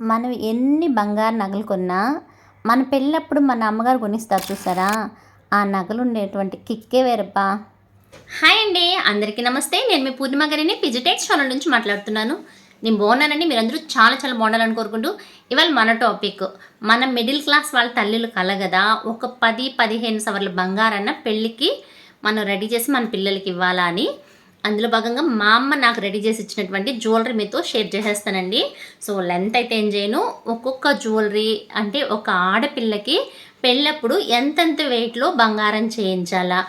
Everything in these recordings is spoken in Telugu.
మనం ఎన్ని బంగారు నగలు కొన్నా మన పెళ్ళప్పుడు మన అమ్మగారు కొనిస్తారు చూసారా? ఆ నగలు ఉండేటువంటి కిక్కే వేరబ్బా. హాయ్ అండి అందరికీ నమస్తే. నేను మీ పూర్ణిమ గారిని పిజిటెక్స్ ఛానల్ నుంచి మాట్లాడుతున్నాను. నేను బాగున్నానండి మీరందరూ చాలా చాలా బాగుండాలని కోరుకుంటూ ఇవాళ మన టాపిక్. మన మిడిల్ క్లాస్ వాళ్ళ తల్లులు కలగదా ఒక పది పదిహేను సవర్ల బంగారన్న పెళ్ళికి మనం రెడీ చేసి మన పిల్లలకి ఇవ్వాలా అని. అందులో భాగంగా మా అమ్మ నాకు రెడీ చేసి ఇచ్చినటువంటి జ్యువెలరీ మీతో షేర్ చేసేస్తానండి. సో లెంత్ అయితే ఏం చేయను. ఒక్కొక్క జ్యువెలరీ అంటే ఒక ఆడపిల్లకి పెళ్ళప్పుడు ఎంతెంత వెయిట్లో బంగారం చేయించాలా?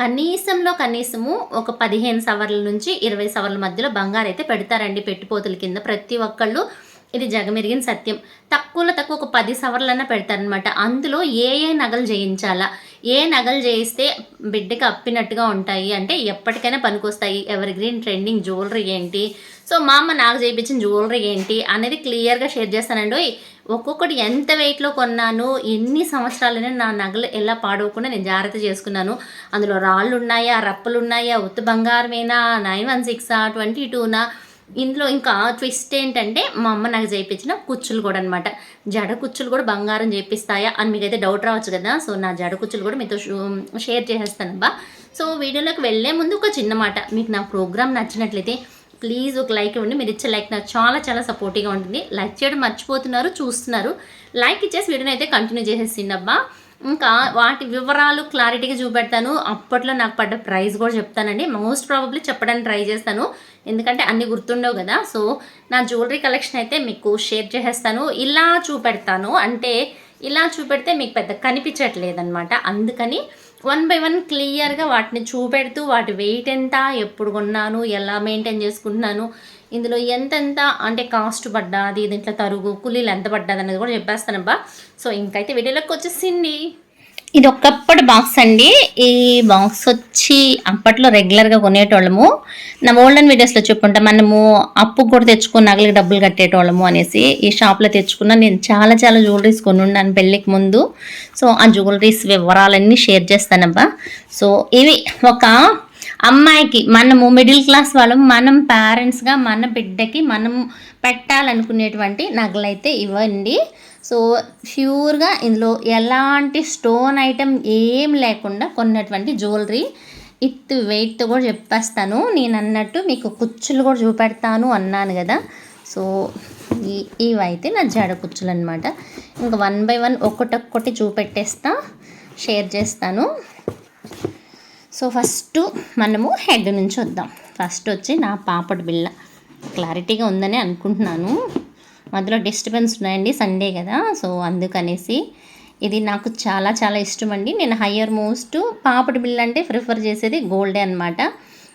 కనీసంలో కనీసము ఒక పదిహేను సవర్ల నుంచి ఇరవై సవర్ల మధ్యలో బంగారం అయితే పెడతారండి పెట్టిపోతుల కింద ప్రతి ఒక్కళ్ళు. ఇది జగమెరిగిన సత్యం. తక్కువలో తక్కువ ఒక పది సవర్లన్నా పెడతారనమాట అందులో ఏ ఏ నగలు చేయించాలా? ఏ నగలు చేయిస్తే బిడ్డకి అప్పినట్టుగా ఉంటాయి? అంటే ఎప్పటికైనా పనికొస్తాయి. ఎవరి గ్రీన్ ట్రెండింగ్ జ్యువెలరీ ఏంటి? సో మా అమ్మ నాకు చేయించిన జ్యువెలరీ ఏంటి అనేది క్లియర్గా షేర్ చేస్తానండి. ఒక్కొక్కటి ఎంత వెయిట్లో కొన్నాను ఎన్ని సంవత్సరాలైనా నా నగలు ఎలా పాడవకుండా నేను జాగ్రత్త చేసుకున్నాను. అందులో రాళ్ళు ఉన్నాయా రప్పలు ఉన్నాయా ఉత్తు బంగారమేనా నైన్ వన్ సిక్సా ట్వంటీ టూనా ఇందులో ఇంకా ట్విస్ట్ ఏంటంటే మా అమ్మ నాకు చేయించిన కుచ్చులు కూడా అనమాట జడ కుచ్చులు కూడా బంగారం చేపిస్తాయా అని మీకైతే డౌట్ రావచ్చు కదా. సో నా జడ కుచ్చులు కూడా మీతో షేర్ చేసేస్తానబ్బా సో వీడియోలోకి వెళ్ళే ముందు ఒక చిన్న మాట. మీకు నా ప్రోగ్రామ్ నచ్చినట్లయితే ప్లీజ్ ఒక లైక్ ఇవ్వండి. మీరు ఇచ్చే లైక్ నాకు చాలా చాలా సపోర్టివ్గా ఉంటుంది. లైక్ చేయడం మర్చిపోతున్నారు చూస్తున్నారు. లైక్ ఇచ్చేసి వీడియోని అయితే కంటిన్యూ చేసేసిందబ్బా ఇంకా వాటి వివరాలు క్లారిటీగా చూపెడతాను. అప్పట్లో నాకు పడ్డ ప్రైస్ కూడా చెప్తానండి. మోస్ట్ ప్రాబబ్లీ చెప్పడానికి ట్రై చేస్తాను. ఎందుకంటే అన్నీ గుర్తుండవు కదా. సో నా జ్యువెలరీ కలెక్షన్ అయితే మీకు షేర్ చేసేస్తాను. ఇలా చూపెడతాను. అంటే ఇలా చూపెడితే మీకు పెద్ద కనిపించట్లేదు అనమాట అందుకని వన్ బై వన్ క్లియర్గా వాటిని చూపెడుతూ వాటి వెయిట్ ఎంత ఎప్పుడు కొన్నాను ఎలా మెయింటైన్ చేసుకుంటున్నాను ఇందులో ఎంతెంత అంటే కాస్ట్ పడ్డాది దీంట్లో తరుగు కూలీలు ఎంత పడ్డాది అనేది కూడా చెప్పేస్తానబ్బా. సో ఇంకైతే వీడియోలోకి వచ్చేసింది. ఇది ఒక్కప్పటి బాక్స్ అండి. ఈ బాక్స్ వచ్చి అప్పట్లో రెగ్యులర్గా కొనేటోళ్ళము. నా ఓల్డెన్ వీడియోస్లో చెప్పుకుంటా మనము అప్పు కూడా తెచ్చుకుని నగలకి డబ్బులు కట్టేటోళ్ళము అనేసి ఈ షాప్లో తెచ్చుకున్న నేను చాలా చాలా జ్యువెలరీస్ కొని ఉన్నాను పెళ్ళికి ముందు. సో ఆ జ్యువెలరీస్ వివరాలన్నీ షేర్ చేస్తానబ్బా. సో ఇవి ఒక అమ్మాయికి మనము మిడిల్ క్లాస్ వాళ్ళం మనం పేరెంట్స్గా మన బిడ్డకి మనం పెట్టాలనుకునేటువంటి నగలైతే ఇవ్వండి. సో ప్యూర్గా ఇందులో ఎలాంటి స్టోన్ ఐటెం ఏం లేకుండా కొన్నటువంటి జ్యువెలరీ ఇత్ వెయిట్తో కూడా చెప్పేస్తాను. నేను అన్నట్టు మీకు కుచ్చులు కూడా చూపెడతాను అన్నాను కదా. సో ఈ ఇవైతే నా జడ కుచ్చులు అనమాట ఇంకా వన్ బై వన్ ఒకటొక్కటి చూపెట్టేస్తా షేర్ చేస్తాను. సో ఫస్ట్ మనము హెడ్ నుంచి వద్దాం. ఫస్ట్ వచ్చి నా పాపడి బిళ్ళ. క్లారిటీగా ఉందని అనుకుంటున్నాను. మధ్యలో డిస్టర్బెన్స్ ఉన్నాయండి సండే కదా సో అందుకనేసి ఇది నాకు చాలా చాలా ఇష్టం అండి నేను హయ్యర్ మోస్ట్ పాపడి బిల్ అంటే ప్రిఫర్ చేసేది గోల్డే అనమాట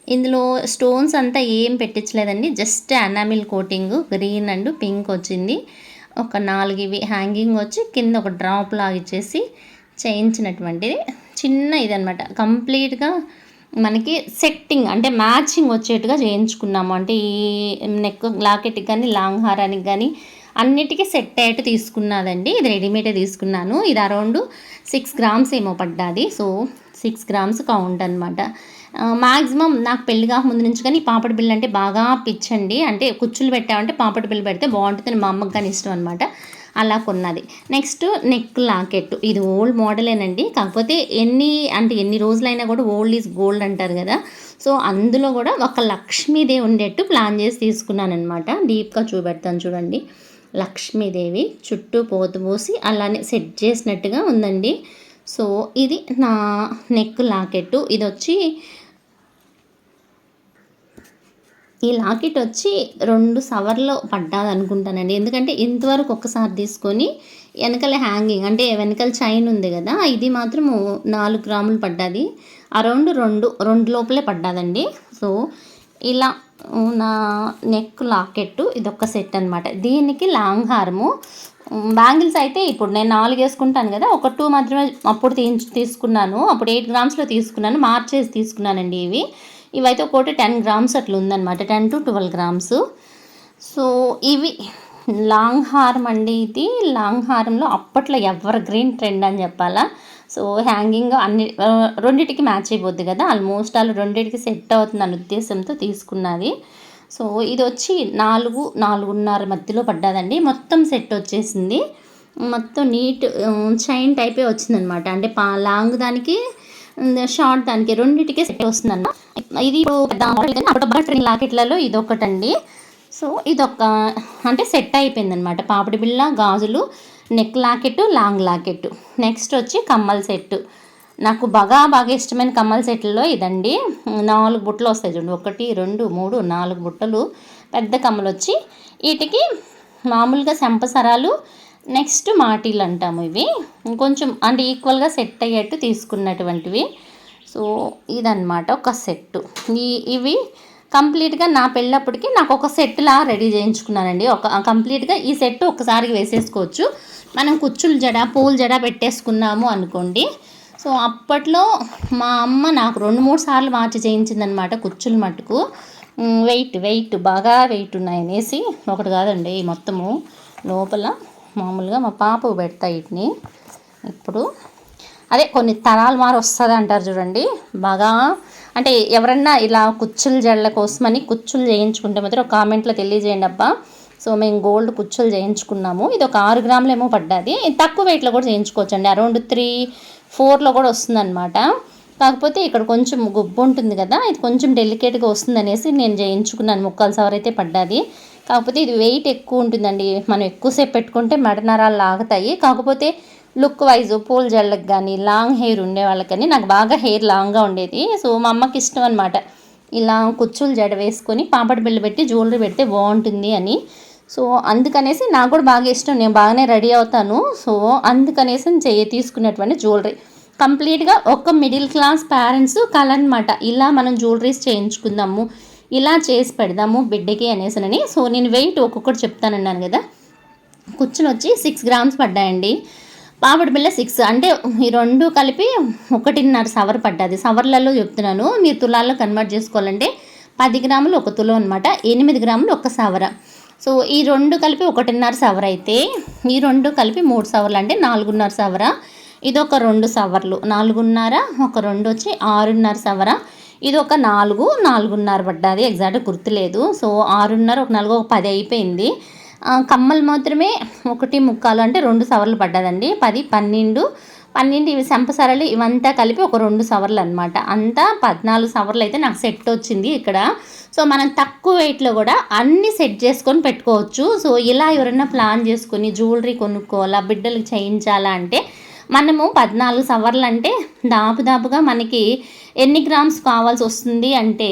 ఇందులో స్టోన్స్ అంతా ఏం పెట్టించలేదండి just enamel coating green and pink వచ్చింది. ఒక నాలుగు ఇవి హ్యాంగింగ్ వచ్చి కింద ఒక డ్రాప్ లాగిచ్చేసి చేయించినటువంటిది. చిన్న ఇదనమాట కంప్లీట్గా మనకి సెట్టింగ్ అంటే మ్యాచింగ్ వచ్చేట్టుగా చేయించుకున్నాము. అంటే ఈ నెక్ లాకెట్కి కానీ లాంగ్ హారానికి కానీ అన్నిటికీ సెట్ అయ్యేట్టు తీసుకున్నదండి. ఇది రెడీమేడే తీసుకున్నాను. ఇది అరౌండ్ సిక్స్ గ్రామ్స్ ఏమో పడ్డాది. సో సిక్స్ గ్రామ్స్ కౌంట్ అనమాట మ్యాక్సిమం నాకు పెళ్ళి కాక ముందు నుంచి కానీ పాపడి బిల్లు అంటే బాగా పిచ్చండి. అంటే కుచ్చులు పెట్టామంటే పాపడి బిల్లు పెడితే బాగుంటుంది మా అమ్మకి కానీ ఇష్టం అనమాట అలా కొన్నది. నెక్స్ట్ నెక్ లాకెట్ ఇది ఓల్డ్ మోడలేనండి. కాకపోతే ఎన్ని అంటే ఎన్ని రోజులైనా కూడా ఓల్డ్ ఈజ్ గోల్డ్ అంటారు కదా. సో అందులో కూడా ఒక లక్ష్మీదేవి ఉండేట్టు ప్లాన్ చేసి తీసుకున్నాను అనమాట డీప్గా చూపెడతాను చూడండి. లక్ష్మీదేవి చుట్టూ పోతు పోసి అలానే సెట్ చేసినట్టుగా ఉందండి. సో ఇది నా నెక్ లాకెట్టు. ఇది వచ్చి ఈ లాకెట్ వచ్చి రెండు సవర్లో పడ్డాది అనుకుంటానండి ఎందుకంటే ఇంతవరకు ఒక్కసారి తీసుకొని వెనకాల హ్యాంగింగ్ అంటే వెనకాల చైన్ ఉంది కదా ఇది మాత్రము నాలుగు గ్రాములు పడ్డది. అరౌండ్ రెండు రెండు లోపలే పడ్డాదండి. సో ఇలా నా నెక్ లాకెట్ ఇదొక సెట్ అనమాట దీనికి లాంగ్ హార్ము. బ్యాంగిల్స్ అయితే ఇప్పుడు నేను నాలుగు వేసుకుంటాను కదా ఒక టూ మాత్రమే అప్పుడు తీ తీసుకున్నాను. అప్పుడు ఎయిట్ గ్రామ్స్లో తీసుకున్నాను మార్చేసి తీసుకున్నానండి ఇవి. ఇవైతే ఒకటి టెన్ గ్రామ్స్ అట్లా ఉందన్నమాట ten to twelve grams. So ఇవి లాంగ్ హారం అండి ఇది. లాంగ్ హారంలో అప్పట్లో ఎవర్ గ్రీన్ ట్రెండ్ అని చెప్పాలా? సో హ్యాంగింగ్ అన్ని రెండింటికి మ్యాచ్ అయిపోద్ది కదా? ఆల్మోస్ట్ ఆల్ రెండింటికి సెట్ అవుతుంది అన్న ఉద్దేశంతో తీసుకున్నది. సో ఇది వచ్చి నాలుగు నాలుగున్నర మధ్యలో పడ్డదండి. మొత్తం సెట్ వచ్చేసింది. మొత్తం నీట్ చైన్ టైపే వచ్చిందనమాట అంటే పా లాంగ్ దానికి షార్ట్ దానికి రెండింటికి సెట్ వస్తుందన్న. ఇది ఇప్పుడు ట్రైన్ లాకెట్లలో ఇది ఒకటండి సో ఇదొక అంటే సెట్ అయిపోయింది అనమాట పాపిడి బిళ్ళ గాజులు neck locket long locket. Next వచ్చి కమ్మల్ సెట్ నాకు బాగా బాగా ఇష్టమైన కమ్మల సెట్లలో ఇదండి. నాలుగు బుట్టలు వస్తాయి చూడండి. ఒకటి రెండు మూడు నాలుగు బుట్టలు పెద్ద కమ్మలు వచ్చి వీటికి మామూలుగా శంపసరాలు నెక్స్ట్ మాటీలు అంటాము ఇవి. కొంచెం అంటే ఈక్వల్గా సెట్ అయ్యేట్టు తీసుకున్నటువంటివి. సో ఇదన్నమాట ఒక సెట్ ఈ ఇవి కంప్లీట్గా నా పెళ్ళప్పటికి నాకు ఒక సెట్లా రెడీ చేయించుకున్నానండి. ఒక కంప్లీట్గా ఈ సెట్ ఒకసారి వేసేసుకోవచ్చు. మనం కుచ్చులు జడ పూల జడ పెట్టేసుకున్నాము అనుకోండి. సో అప్పట్లో మా అమ్మ నాకు రెండు మూడు సార్లు మార్చి చేయించిందనమాట కుచ్చులు మటుకు. వెయిట్ వెయిట్ బాగా వెయిట్ ఉన్నాయనేసి ఒకటి కాదండి మొత్తము లోపల. మామూలుగా మా పాప పెడతా వీటిని. ఇప్పుడు అదే కొన్ని తరాలు మారి వస్తుంది అంటారు చూడండి. బాగా అంటే ఎవరన్నా ఇలా కుచ్చులు జడల కోసమని కుచ్చులు చేయించుకుంటే మాత్రం ఒక కామెంట్లో తెలియజేయండి అబ్బా. సో మేము గోల్డ్ కుచ్చులు చేయించుకున్నాము. ఇది ఒక ఆరు గ్రాములు ఏమో పడ్డది. తక్కువ వెయిట్లో కూడా చేయించుకోవచ్చు అండి అరౌండ్ త్రీ ఫోర్లో కూడా వస్తుందన్నమాట. కాకపోతే ఇక్కడ కొంచెం గుబ్బు ఉంటుంది కదా. ఇది కొంచెం డెలికేట్గా వస్తుంది అనేసి నేను చేయించుకున్నాను. ముక్కలు సవర్ అయితే పడ్డది. కాకపోతే ఇది వెయిట్ ఎక్కువ ఉంటుందండి. మనం ఎక్కువసేపు పెట్టుకుంటే మెడనరాలు లాగుతాయి. కాకపోతే లుక్ వైజ్ పూల జళ్ళకి కానీ లాంగ్ హెయిర్ ఉండే వాళ్ళకని కానీ నాకు బాగా హెయిర్ లాంగ్గా ఉండేది. సో మా అమ్మకి ఇష్టం అనమాట ఇలా కుచ్చులు జడ వేసుకొని పాపడి బిల్లు పెట్టి జ్యువెలరీ పెడితే బాగుంటుంది అని. సో అందుకనేసి నాకు కూడా బాగా ఇష్టం. నేను బాగానే రెడీ అవుతాను. సో అందుకనేసి చెయ్యి తీసుకున్నటువంటి జ్యువెలరీ కంప్లీట్గా ఒక మిడిల్ క్లాస్ పేరెంట్స్ కల అనమాట ఇలా మనం జ్యువెలరీస్ చేయించుకుందాము. ఇలా చేసి పెడదాము బిడ్డకి అనేసినని. సో నేను వెయిట్ ఒక్కొక్కటి చెప్తానన్నాను కదా. కుచ్చులు వచ్చి సిక్స్ గ్రామ్స్ పడ్డాయండి. పాపడి బిళ్ళ సిక్స్ అంటే ఈ రెండు కలిపి ఒకటిన్నర సవర్ పడ్డది. సవర్లలో చెప్తున్నాను. మీరు తులాల్లో కన్వర్ట్ చేసుకోవాలంటే పది గ్రాములు ఒక తులం అనమాట ఎనిమిది గ్రాములు ఒక సవర. సో ఈ రెండు కలిపి ఒకటిన్నర సవర అయితే ఈ రెండు కలిపి మూడు సవర్లు అంటే నాలుగున్నర సవర. ఇది ఒక రెండు సవర్లు. నాలుగున్నర ఒక రెండు వచ్చి ఆరున్నర సవర. ఇది ఒక నాలుగు నాలుగున్నర పడ్డది ఎగ్జాక్ట్ గుర్తులేదు. సో ఆరున్నర ఒక నాలుగు ఒక పది అయిపోయింది. కమ్మలు మాత్రమే ఒకటి ముక్కాలు అంటే రెండు సవర్లు పడ్డదండి. పది పన్నెండు పన్నెండు ఇవి సంపసరలు ఇవంతా కలిపి ఒక రెండు సవర్లు అనమాట అంతా పద్నాలుగు సవర్లు అయితే నాకు సెట్ వచ్చింది ఇక్కడ. సో మనం తక్కువ వెయిట్లో కూడా అన్నీ సెట్ చేసుకొని పెట్టుకోవచ్చు. సో ఇలా ఎవరైనా ప్లాన్ చేసుకొని జ్యువెలరీ కొనుక్కోవాలా బిడ్డలకు చేయించాలా అంటే మనము పద్నాలుగు సవర్లు అంటే దాపుదాపుగా మనకి ఎన్ని గ్రామ్స్ కావాల్సి వస్తుంది అంటే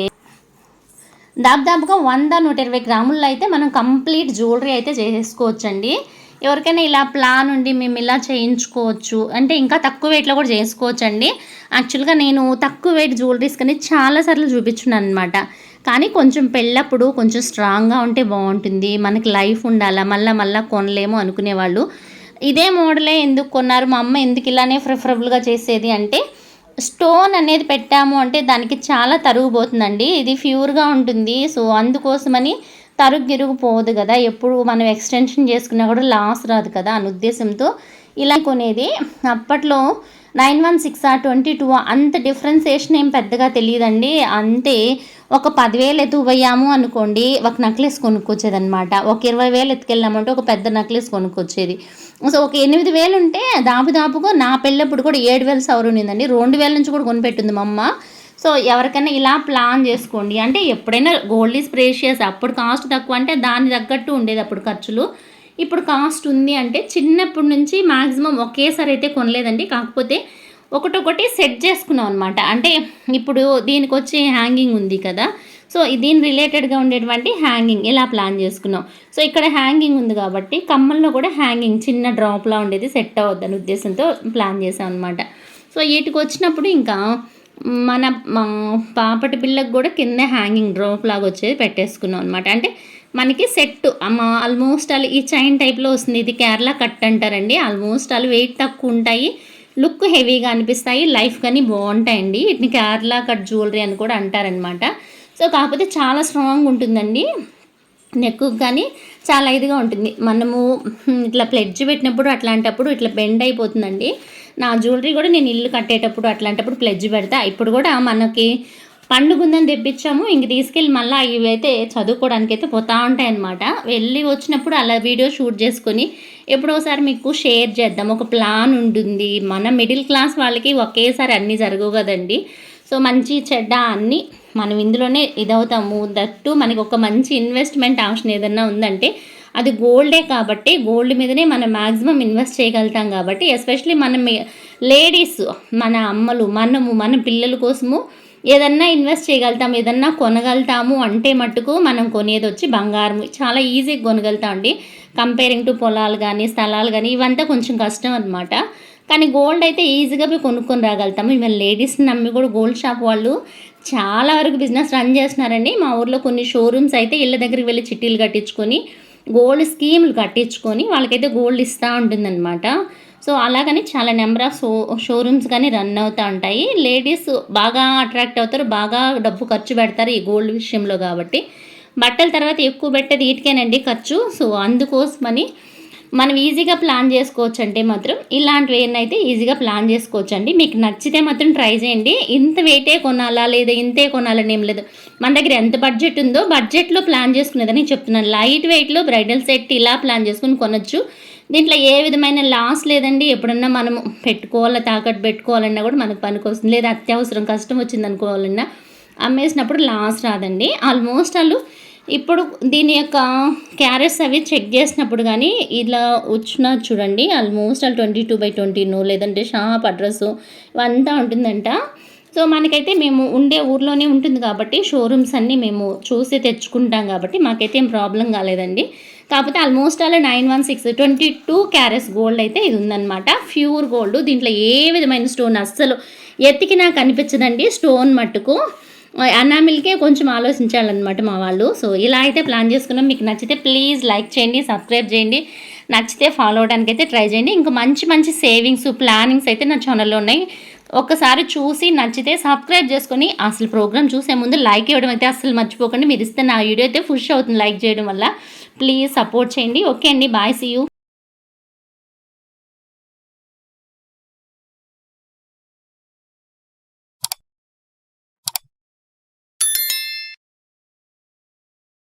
దాదాపుగా వంద నూట ఇరవై గ్రాముల్లో అయితే మనం కంప్లీట్ జ్యువెలరీ అయితే చేసేసుకోవచ్చండి ఎవరికైనా ఇలా ప్లాన్ ఉండి మేము ఇలా చేయించుకోవచ్చు. అంటే ఇంకా తక్కువ వెయిట్లో కూడా చేసుకోవచ్చు అండి యాక్చువల్గా నేను తక్కువ వెయిట్ జ్యువెలరీస్ కానీ చాలాసార్లు చూపించున్నాను అనమాట కానీ కొంచెం పెళ్ళప్పుడు కొంచెం స్ట్రాంగ్గా ఉంటే బాగుంటుంది. మనకి లైఫ్ ఉండాలా మళ్ళీ మళ్ళీ కొనలేము అనుకునేవాళ్ళు. ఇదే మోడలే ఎందుకు కొన్నారు? మా అమ్మ ఎందుకు ఇలానే ప్రిఫరబుల్గా చేసేది అంటే స్టోన్ అనేది పెట్టాము అంటే దానికి చాలా తరుగుపోతుందండి ఇది ప్యూర్గా ఉంటుంది. సో అందుకోసమని తరుగు గిరుగుపోదు కదా. ఎప్పుడు మనం ఎక్స్టెన్షన్ చేసుకున్నా కూడా లాస్ రాదు కదా అనే ఉద్దేశంతో ఇలా కొనేది. అప్పట్లో నైన్ వన్ సిక్స్ ఆ ట్వంటీ టూ అంత డిఫరెన్సేషన్ ఏం పెద్దగా తెలియదండి. అంతే ఒక పదివేలు ఎత్తుకుపోయాము అనుకోండి ఒక నెక్లెస్ కొనుక్కొచ్చేది అనమాట ఒక ఇరవై వేలు ఎత్తుకెళ్ళామంటే ఒక పెద్ద నెక్లెస్ కొనుక్కొచ్చేది. సో ఒక ఎనిమిది వేలు ఉంటే దాపు దాపుగా నా పెళ్ళప్పుడు కూడా ఏడు వేలు సవరు ఉందండి రెండు వేల నుంచి కూడా కొనిపెట్టింది మా అమ్మ. సో ఎవరికైనా ఇలా ప్లాన్ చేసుకోండి. అంటే ఎప్పుడైనా గోల్డ్ ఈజ్ ప్రేషియస్. అప్పుడు కాస్ట్ తక్కువ అంటే దాని తగ్గట్టు ఉండేది అప్పుడు ఖర్చులు. ఇప్పుడు కాస్ట్ ఉంది అంటే చిన్నప్పటి నుంచి మాక్సిమం ఒకేసారి అయితే కొనలేదండి. కాకపోతే ఒకటొకటి సెట్ చేసుకున్నాం అనమాట అంటే ఇప్పుడు దీనికి వచ్చి హ్యాంగింగ్ ఉంది కదా. సో దీని రిలేటెడ్గా ఉండేటువంటి హ్యాంగింగ్ ఇలా ప్లాన్ చేసుకున్నాం. సో ఇక్కడ హ్యాంగింగ్ ఉంది కాబట్టి కమ్మల్లో కూడా హ్యాంగింగ్ చిన్న డ్రాప్లా ఉండేది సెట్ అవ్వద్దని ఉద్దేశంతో ప్లాన్ చేసాం అనమాట సో వీటికి వచ్చినప్పుడు ఇంకా మన మా పాపటి పిల్లకు కూడా కింద హ్యాంగింగ్ డ్రోప్ లాగా వచ్చేది పెట్టేసుకున్నాం అనమాట అంటే మనకి సెట్ ఆల్మోస్ట్ అలా ఈ చైన్ టైప్లో వస్తుంది. ఇది కేరళ కట్ అంటారండి. ఆల్మోస్ట్ అలా వెయిట్ తక్కువ ఉంటాయి. లుక్ హెవీగా అనిపిస్తాయి. లైఫ్ కానీ బాగుంటాయండి. వీటిని కేరళ కట్ జ్యువెలరీ అని కూడా అంటారనమాట సో కాకపోతే చాలా స్ట్రాంగ్ ఉంటుందండి. నెక్ కానీ చాలా ఇదిగా ఉంటుంది. మనము ఇట్లా ప్లెడ్జ్ పెట్టినప్పుడు అట్లాంటప్పుడు ఇట్లా బెండ్ అయిపోతుందండి. నా జ్యువెలరీ కూడా నేను ఇల్లు కట్టేటప్పుడు అట్లాంటప్పుడు ప్లెడ్జ్ పెడతా. ఇప్పుడు కూడా మనకి పండుగ ఉందని తెప్పించాము. ఇంక తీసుకెళ్ళి మళ్ళీ ఇవైతే చదువుకోవడానికి అయితే పోతా ఉంటాయి అనమాట వెళ్ళి వచ్చినప్పుడు అలా వీడియో షూట్ చేసుకొని ఎప్పుడోసారి మీకు షేర్ చేద్దాం. ఒక ప్లాన్ ఉంటుంది. మన మిడిల్ క్లాస్ వాళ్ళకి ఒకేసారి అన్నీ జరగవు కదండి. సో మంచి చెడ్డ అన్నీ మనం ఇందులోనే ఇదవుతాము. దట్టు మనకి ఒక మంచి ఇన్వెస్ట్మెంట్ ఆప్షన్ ఏదన్నా ఉందంటే అది గోల్డే కాబట్టి గోల్డ్ మీదనే మనం మ్యాక్సిమం ఇన్వెస్ట్ చేయగలుగుతాం కాబట్టి ఎస్పెషలీ మనం లేడీస్ మన అమ్మలు మనము మన పిల్లల కోసము ఏదన్నా ఇన్వెస్ట్ చేయగలుగుతాం ఏదన్నా కొనగలుగుతాము అంటే మట్టుకు మనం కొనేది వచ్చి బంగారం చాలా ఈజీగా కొనగలుగుతాం అండి. కంపేరింగ్ టు పొలాలు కానీ స్థలాలు కానీ ఇవంతా కొంచెం కష్టం అనమాట కానీ గోల్డ్ అయితే ఈజీగా పోయి కొనుక్కొని రాగలుగుతాము. మేము లేడీస్ని నమ్మి కూడా గోల్డ్ షాప్ వాళ్ళు చాలా వరకు బిజినెస్ రన్ చేస్తున్నారండి. మా ఊర్లో కొన్ని షోరూమ్స్ అయితే ఇళ్ళ దగ్గరికి వెళ్ళి చిట్టీలు కట్టించుకొని గోల్డ్ స్కీములు కట్టించుకొని వాళ్ళకైతే గోల్డ్ ఇస్తూ ఉంటుందన్నమాట. సో అలాగని చాలా నెంబర్ ఆఫ్ షో షోరూమ్స్ కానీ రన్ అవుతూ ఉంటాయి. లేడీస్ బాగా అట్రాక్ట్ అవుతారు బాగా డబ్బు ఖర్చు పెడతారు ఈ గోల్డ్ విషయంలో కాబట్టి. బట్టల తర్వాత ఎక్కువ పెట్టేది వీటికేనండి ఖర్చు. సో అందుకోసమని మనం ఈజీగా ప్లాన్ చేసుకోవచ్చు అంటే మాత్రం ఇలాంటివి అయితే ఈజీగా ప్లాన్ చేసుకోవచ్చు అండి మీకు నచ్చితే మాత్రం ట్రై చేయండి. ఇంత వెయిటే కొనాలా లేదా ఇంతే కొనాలని ఏం లేదు. మన దగ్గర ఎంత బడ్జెట్ ఉందో బడ్జెట్లో ప్లాన్ చేసుకునేదని చెప్తున్నాను. లైట్ వెయిట్లో బ్రైడల్ సెట్ ఇలా ప్లాన్ చేసుకుని కొనొచ్చు. దీంట్లో ఏ విధమైన లాస్ లేదండి. ఎప్పుడన్నా మనం పెట్టుకోవాలా తాకట్టు పెట్టుకోవాలన్నా కూడా మనకు పనికొస్తుంది లేదా అత్యవసరం కష్టం వచ్చింది అనుకోవాలన్నా అమ్మేసినప్పుడు లాస్ రాదండి. ఆల్మోస్ట్ వాళ్ళు ఇప్పుడు దీని యొక్క క్యారెట్స్ అవి చెక్ చేసినప్పుడు కానీ ఇలా వచ్చిన చూడండి almost all twenty two by ట్వంటీను లేదంటే షాప్ అడ్రస్ ఇవంతా ఉంటుందంట. సో మనకైతే మేము ఉండే ఊర్లోనే ఉంటుంది కాబట్టి షోరూమ్స్ అన్నీ మేము చూసి తెచ్చుకుంటాం కాబట్టి మాకైతే ఏం ప్రాబ్లం కాలేదండి. కాకపోతే ఆల్మోస్ట్ అలా nine one six twenty two carats gold అయితే ఇది ఉందన్నమాట. ప్యూర్ గోల్డ్ దీంట్లో ఏ విధమైన స్టోన్ అస్సలు ఎత్తికినా కనిపించదండి స్టోన్ మట్టుకు. అనామిల్కే కొంచెం ఆలోచించాలన్నమాట మా వాళ్ళు. సో ఇలా అయితే ప్లాన్ చేసుకున్నాం. మీకు నచ్చితే ప్లీజ్ లైక్ చేయండి సబ్స్క్రైబ్ చేయండి. నచ్చితే ఫాలో అవడానికి అయితే ట్రై చేయండి. ఇంకా మంచి మంచి సేవింగ్స్ ప్లానింగ్స్ అయితే నా ఛానల్లో ఉన్నాయి. ఒక్కసారి చూసి నచ్చితే సబ్స్క్రైబ్ చేసుకొని అసలు ప్రోగ్రామ్ చూసే ముందు లైక్ ఇవ్వడం అయితే అసలు మర్చిపోకండి. మీరు ఇస్తే నా వీడియో అయితే ఫుష్ అవుతుంది లైక్ చేయడం వల్ల. ప్లీజ్ సపోర్ట్ చేయండి. ఓకే అండి. బాయ్. See you